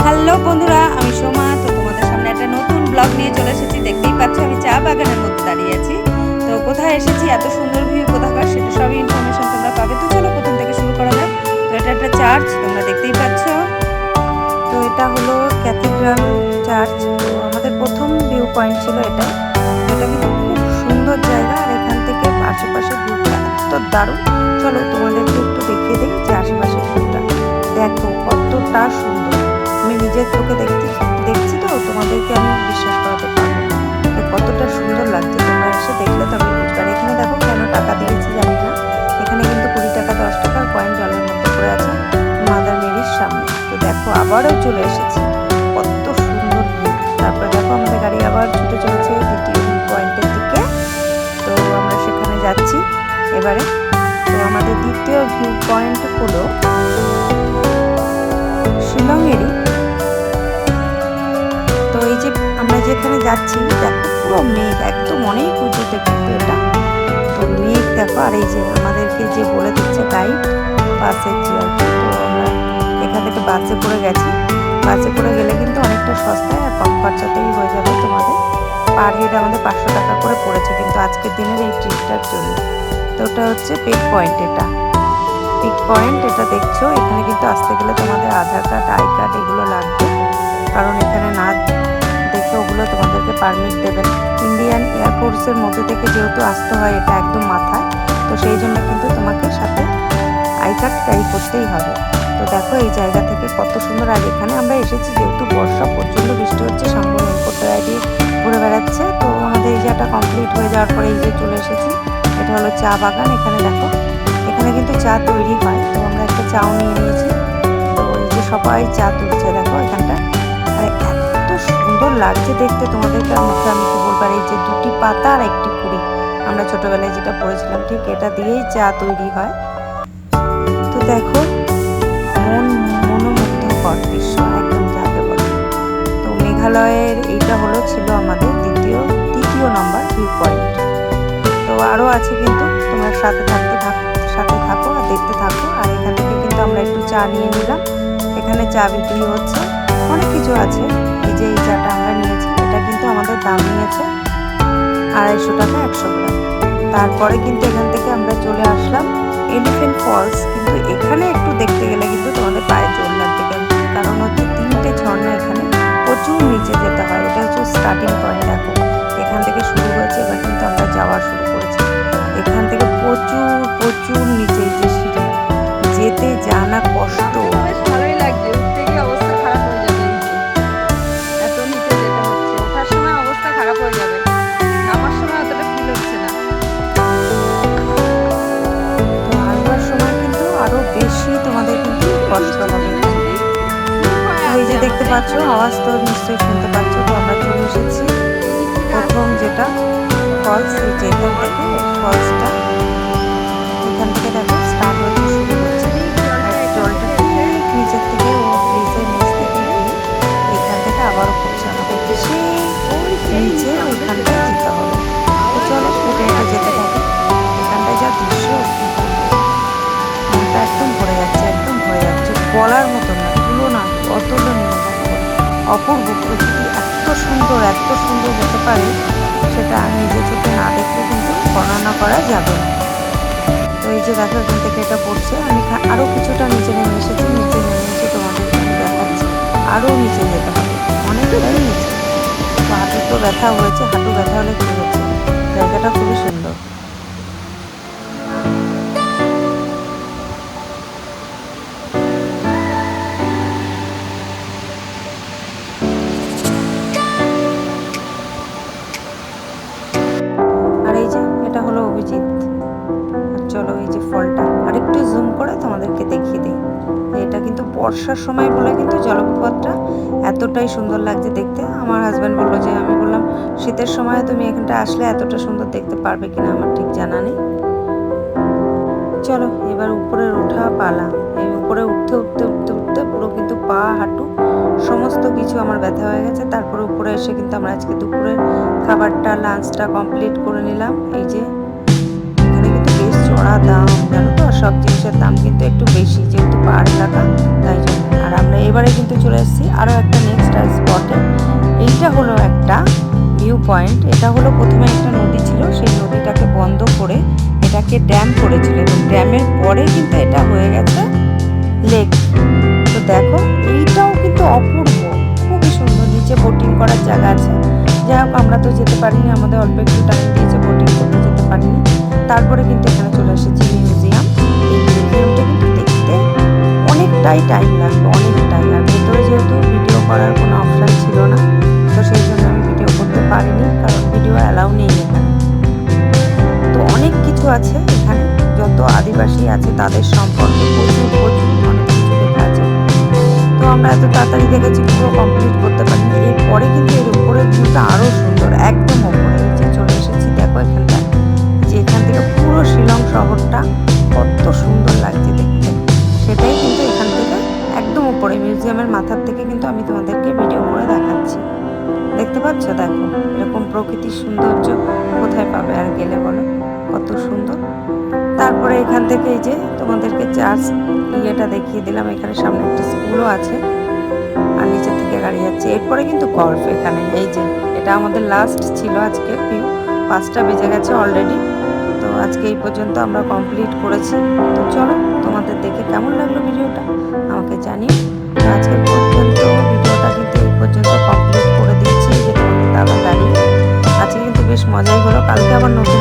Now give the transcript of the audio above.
Hello বন্ধুরা, আমি সোমা। তো তোমাদের সামনে একটা নতুন ব্লগ নিয়ে চলে এসেছি। দেখতেই পাচ্ছ, আমি চা বাগানের মধ্যে দাঁড়িয়ে আছি। তো কোথায় এসেছি? এত সুন্দর ভিউ কোথাকার? সেটা সবই ইনফরমেশন তোমরা পাবে। তো চলো প্রথম থেকে শুরু করা যাক। তো এটা একটা চার্চ তোমরা দেখতেই পাচ্ছ। তো এটা হলো ক্যাথিড্রাল চার্চ তো আমাদের প্রথম ভিউ পয়েন্ট ছিল এটা। এটা কিন্তু খুব সুন্দর জায়গা। আর এখান থেকে আশেপাশে ভিউটা এত দারুণ। চলো তোমাদেরকে একটু দেখিয়ে দিই যে আশেপাশের ভিউটা দেখো কতটা সুন্দর। নিজের চোখে দেখতে দেখছি তো, তোমাদেরকে আমি বিশ্বাস করাতে পারব কতটা সুন্দর লাগছে তোমরা এসে দেখলে তবে বুঝবে আর এখানে দেখো কেন টাকা দিয়েছি জানি না। এখানে কিন্তু কুড়ি টাকা, দশ টাকার কয়েন জলের মধ্যে পড়ে আছে মাদার মেরির সামনে। তো দেখো, আবারও চলে এসেছি। কত সুন্দর। তারপর দেখো, আমাদের গাড়ি আবার ছুটে চলেছে দ্বিতীয় পয়েন্টের দিকে। তো আমরা সেখানে যাচ্ছি। এবারে তো আমাদের দ্বিতীয় ভিউ পয়েন্ট হলো শিলংয়েরই যেখানে যাচ্ছি, দেখো, পুরো মেঘ, একদম অনেক উঁচুতে কিন্তু এটা। তো মেঘ দেখো, আর এই যে আমাদেরকে যে বলে দিচ্ছে গাইড বাসের যে আর কি, তো আমরা এখান থেকে বাসে করে গেছি। বাসে করে গেলে কিন্তু অনেকটা সস্তায় আর কম খরচাতেই হয়ে যাবে তোমাদের। পার হেড আমাদের পাঁচশো টাকা করে পড়েছে, কিন্তু আজকের দিনের এই ট্রিপটার জন্য। তো ওটা হচ্ছে পিক পয়েন্ট এটা। পিক পয়েন্ট এটা দেখছ, এখানে কিন্তু আসতে গেলে তোমাদের আধার কার্ড আই কার্ড এগুলো লাগবে। কারণ এখানে না দেখে ওগুলো তোমাদেরকে পারমিট দেবেন। ইন্ডিয়ান এয়ারফোর্সের মধ্যে থেকে যেহেতু আসতে হয়, এটা একদম মাথায়, তো সেই জন্য কিন্তু তোমাকে সাথে আই কার্ড ক্যারি করতেই হবে। তো দেখো এই জায়গা থেকে কত সুন্দর, আর এখানে আমরা এসেছি যেহেতু বর্ষা প্রচণ্ড বৃষ্টি হচ্ছে সঙ্গে রেনকোট দিয়ে ঘুরে বেড়াচ্ছে, তো আমাদের এই জায়গাটা কমপ্লিট হয়ে যাওয়ার পরে এই যে চলে এসেছি, এটা হলো চা বাগান, এখানে দেখো, এখানে কিন্তু চা তৈরি হয়। তো আমরা একটা চাও নিয়ে নিয়েছি, তো এই যে সবাই চা তুলছে, দেখো এখানটা সুন্দর লাগছে দেখতে তোমাদেরকে আর মুখে আমি কি বলব, আর এই যে দুটি পাতা আর একটি কুড়ি আমরা ছোটবেলায় যেটা পড়েছিলাম, ঠিক এটা দিয়েই চা তৈরি হয়। তো দেখো, মন মনোমুগ্ধকর দৃশ্য একদম যাকে বলে। তো মেঘালয়ের এইটা হলো ছিল আমাদের দ্বিতীয়, তৃতীয় নম্বর ভিউ পয়েন্ট তো আরও আছে কিন্তু, তোমরা সাথে থাকতে থাক, সাথে থাকো আর দেখতে থাকো। আর এখান থেকে কিন্তু আমরা একটু চা নিয়ে নিলাম। এখানে চা বিক্রি হচ্ছে। অনেক কিছু আছে। এই যে এই চাটা আমরা নিয়েছি, এটা কিন্তু আমাদের দাম নিয়েছে আড়াইশো টাকা, একশো গ্রাম। তারপরে কিন্তু এখান থেকে আমরা চলে আসলাম এলিফেন্ট ফলস কিন্তু এখানে একটু দেখতে গেলে কিন্তু তোমাদের পায়ে জোর লাগবে কেন? কারণ হচ্ছে তিনটে ঝর্ণা এখানে প্রচুর নিচে যেতে হয়। এটা হচ্ছে স্টার্টিং পয়েন্ট দেখো। এখান থেকে শুরু হয়েছে, এবার কিন্তু আমরা যাওয়া শুরু করেছি। এখান থেকে প্রচুর প্রচুর নিচে যে সিঁড়ি। যেতে জানা কষ্ট। কষ্ট দেখতে পাচ্ছ, আওয়াজ তো নিশ্চয়ই শুনতে পাচ্ছ তো আমরা চলে এসেছি। প্রথম যেটা ফলস এই যে এখান থেকে ফলসটা অপূর্ব প্রকৃতি এত সুন্দর এত সুন্দর হতে পারে সেটা নিজে চোখে না দেখলে কিন্তু বর্ণনা করা যাবে না। তো এই যে দেখো, এখান থেকে এটা পড়ছে, আমি খা- আরও কিছুটা নিচে নেমে এসেছি, নিচে নেমে এসে তোমাদেরকে আমি দেখাচ্ছি। আরও নিচে যেতে হবে, অনেকটাই নিচে। তো হাঁটু তো ব্যথা হয়েছে, হাঁটু ব্যথা হলে কি হচ্ছে? জায়গাটা খুবই সুন্দর। বর্ষার সময় বলে কিন্তু জলপ্রপাতটা এতটাই সুন্দর লাগছে দেখতে। আমার হাজব্যান্ড বলল যে, আমি বললাম, শীতের সময় তুমি এখানটা আসলে এতটা সুন্দর দেখতে পারবে কিনা আমার ঠিক জানা নেই। চলো, এবার উপরে ওঠা পালা। এই উপরে উঠতে উঠতে উঠতে উঠতে পুরো কিন্তু পা, হাঁটু সমস্ত কিছু আমার ব্যথা হয়ে গেছে। তারপরে উপরে এসে কিন্তু আমরা আজকে দুপুরে খাবারটা লাঞ্চটা কমপ্লিট করে নিলাম। এই যে, এখানে কিন্তু বেশ চড়া দাম। পয়েন্ট এটা হলো প্রথমে একটা নদী ছিল, সেই নদীটাকে বন্ধ করে এটাকে ড্যাম করেছিল এবং ড্যামের পরে কিন্তু এটা হয়ে গেছে লেক তো দেখো, এইটাও কিন্তু অপূর্ব, খুবই সুন্দর, নিচে বোটিং করার জায়গা আছে। যাই হোক, আমরা তো যেতে পারিনি, আমাদের অল্প একটু টাইম দিয়েছে বোটিং করতে, যেতে পারিনি। তারপরে কিন্তু এখানে চলে এসেছি মিউজিয়াম এই মিউজিয়ামটা কিন্তু দেখতে অনেকটাই টাইম লাগবে, অনেকটাই। আর ভেতরে যেহেতু ভিডিও করার কোনো অপশান ছিল না তাদের সম্পর্কে প্রচুর প্রচুর অনেক লেখা আছে। তো আমরা এত তাড়াতাড়ি দেখেছি পুরো কমপ্লিট করতে পারিনি। এরপরে কিন্তু এর উপরের ভিউটা আরও সুন্দর, একদম ওপরে যে চলে এসেছি। দেখো এখানটায় যে এখান থেকে পুরো শিলং শহরটা কত সুন্দর লাগছে দেখতে। সেটাই কিন্তু এখান থেকে একদম উপরে মিউজিয়ামের মাথার থেকে কিন্তু আমি তোমাদেরকে ভিডিও করে দেখাচ্ছি। দেখতে পাচ্ছ? দেখো, এরকম প্রকৃতির সৌন্দর্য কোথায় পাবে আর গেলে বলো? কত সুন্দর। তারপরে এখান থেকে এই যে তোমাদেরকে চার্চ ইয়েটা দেখিয়ে দিলাম, এখানে সামনে একটা স্কুলও আছে। আর নিচের থেকে গাড়ি যাচ্ছে। এরপরে কিন্তু গল্ফ এখানে, এই যে এটা আমাদের লাস্ট ছিল আজকে ভিউ পাঁচটা বেজে গেছে অলরেডি তো আজকে এই পর্যন্ত আমরা কমপ্লিট করেছি। তো চলো তোমাদের দেখে কেমন লাগল ভিডিওটা? আমাকে জানিও। আজকে পর্যন্ত ভিডিওটা কিন্তু এই পর্যন্ত কমপ্লিট করে দিচ্ছি যে তোমাদের দাদা দাঁড়িয়ে আজকে কিন্তু বেশ মজাই হলো। কালকে আবার নতুন